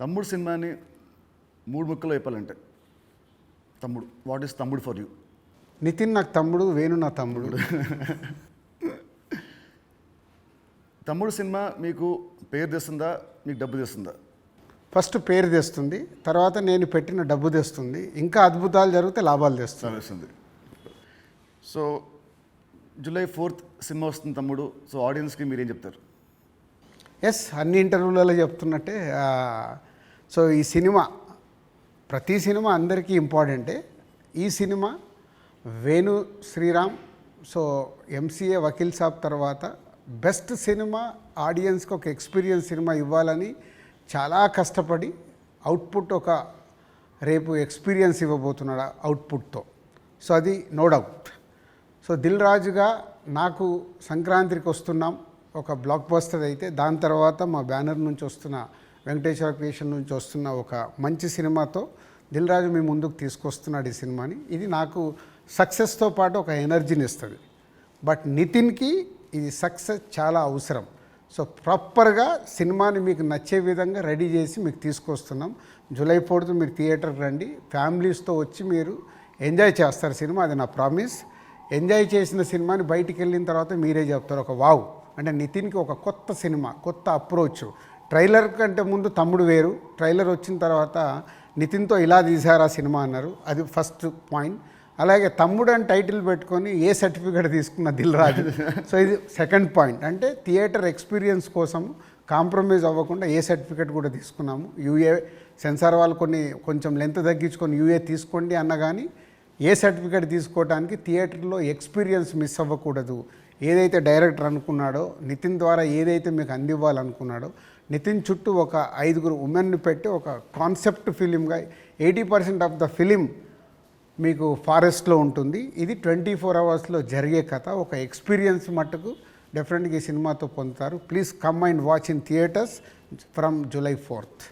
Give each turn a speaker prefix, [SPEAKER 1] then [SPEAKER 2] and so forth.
[SPEAKER 1] తమ్ముడు సినిమాని మూడు ముక్కలు చెప్పాలంటే Thammudu what is Thammudu for you
[SPEAKER 2] Nithiin నాకు తమ్ముడు వేణు నా తమ్ముడు.
[SPEAKER 1] తమ్ముడు. సినిమా మీకు పేరు తెస్తుందా? మీకు డబ్బు తెస్తుందా?
[SPEAKER 2] ఫస్ట్ పేరు తెస్తుంది తర్వాత నేను పెట్టిన డబ్బు తెస్తుంది ఇంకా అద్భుతాలు జరిగితే లాభాలు తెస్తుంది.
[SPEAKER 1] సో జూలై ఫోర్త్ సినిమా వస్తుంది తమ్ముడు. సో ఆడియన్స్కి మీరేం చెప్తారు?
[SPEAKER 2] ఎస్ అన్ని ఇంటర్వ్యూలలో చెప్తున్నట్టే సో ఈ సినిమా ప్రతి సినిమా అందరికీ ఇంపార్టెంటే. ఈ cinema Venu Sriram so MCA Vakeel Saab తర్వాత బెస్ట్ సినిమా ఆడియన్స్కి ఒక ఎక్స్పీరియన్స్ సినిమా ఇవ్వాలని చాలా కష్టపడి అవుట్పుట్ ఒక రేపు ఎక్స్పీరియన్స్ ఇవ్వబోతున్నాడు అవుట్పుట్తో. సో అది నో డౌట్. సో దిల్ రాజుగా నాకు సంక్రాంతికి వస్తున్నాం ఒక బ్లాక్ బస్టర్ అయితే దాని తర్వాత మా బ్యానర్ నుంచి వస్తున్న వెంకటేశ్వర క్రియేషన్ నుంచి వస్తున్న ఒక మంచి సినిమాతో దిల్ రాజు మీ ముందుకు తీసుకొస్తున్నాడు ఈ సినిమాని. ఇది నాకు సక్సెస్తో పాటు ఒక ఎనర్జీని ఇస్తుంది. బట్ నితిన్కి ఇది సక్సెస్ చాలా అవసరం. సో ప్రాపర్గా సినిమాని మీకు నచ్చే విధంగా రెడీ చేసి మీకు తీసుకొస్తున్నాం. జూలై ఫోర్త్ మీరు థియేటర్కి రండి. ఫ్యామిలీస్తో వచ్చి మీరు ఎంజాయ్ చేస్తారు సినిమా అది నా ప్రామిస్. ఎంజాయ్ చేసిన సినిమాని బయటికి వెళ్ళిన తర్వాత మీరే చెప్తారు. ఒక వావ్! అంటే నితిన్కి ఒక కొత్త సినిమా కొత్త అప్రోచ్. ట్రైలర్ కంటే ముందు తమ్ముడు వేరు. ట్రైలర్ వచ్చిన తర్వాత నితిన్తో ఇలా తీశారు ఆ సినిమా అన్నారు. అది ఫస్ట్ పాయింట్. అలాగే తమ్ముడు అని టైటిల్ పెట్టుకొని ఏ సర్టిఫికేట్ తీసుకున్న దిల్ రాజు. సో ఇది సెకండ్ పాయింట్. అంటే థియేటర్ ఎక్స్పీరియన్స్ కోసం కాంప్రమైజ్ అవ్వకుండా ఏ సర్టిఫికేట్ కూడా తీసుకున్నాము. యూఏ సెన్సార్ వాళ్ళు కొన్ని కొంచెం లెంత్ తగ్గించుకొని యూఏ తీసుకోండి అన్న కానీ ఏ సర్టిఫికేట్ తీసుకోవడానికి థియేటర్లో ఎక్స్పీరియన్స్ మిస్ అవ్వకూడదు. ఏదైతే డైరెక్టర్ అనుకున్నాడో నితిన్ ద్వారా ఏదైతే మీకు అందివ్వాలనుకున్నాడో నితిన్ చుట్టూ ఒక ఐదుగురు ఉమెన్ని పెట్టి ఒక concept ఫిలింగా eighty percent of the film మీకు ఫారెస్ట్లో ఉంటుంది. ఇది ట్వంటీ ఫోర్ అవర్స్లో జరిగే కథ. ఒక ఎక్స్పీరియన్స్ మట్టుకు డెఫినెట్గా ఈ సినిమాతో పొందుతారు. Please come and watch in theatres from July fourth